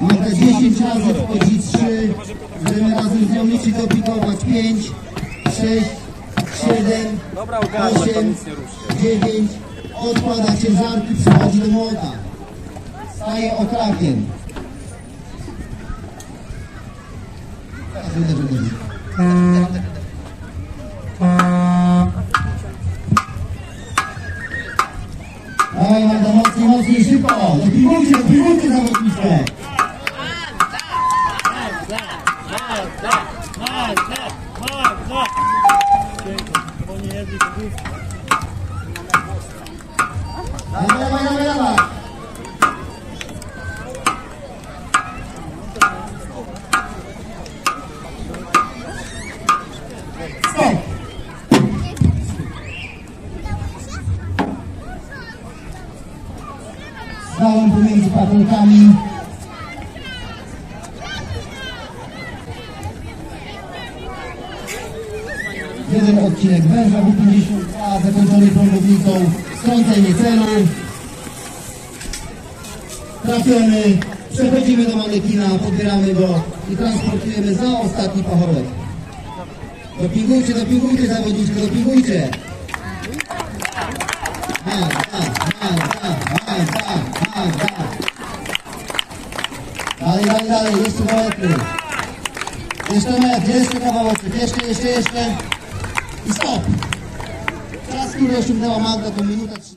Magda 10 razy wchodzi 3. Będziemy razem z nią liczyć, dopikować 5, 6, 7, Dobra, ogarnę, to 8, nic nie ruszcie. 9. Odkłada ciężarki, przychodzi do młota. Staje okrakiem. Dawaj Magda, mocniej, mocniej, szybko! Dopingujcie, dopingujcie zawodniczkę! Dawaj, dawaj! Stop! Zdałem pomiędzy patelkami. Jeden odcinek węża W52 zakończony prądownicą strącenie celu. Trafiony, przechodzimy do manekina, podbieramy go i transportujemy za ostatni pachorek. Dopingujcie, dopingujcie zawodniczkę, dopingujcie. Magda, Magda, Magda, Magda. Dalej, dalej, dalej, jeszcze metry. Jeszcze metr, jeszcze kawałeczek, jeszcze, jeszcze, jeszcze. Stop. Czas, który osiągnęła Magda, to minuta 30.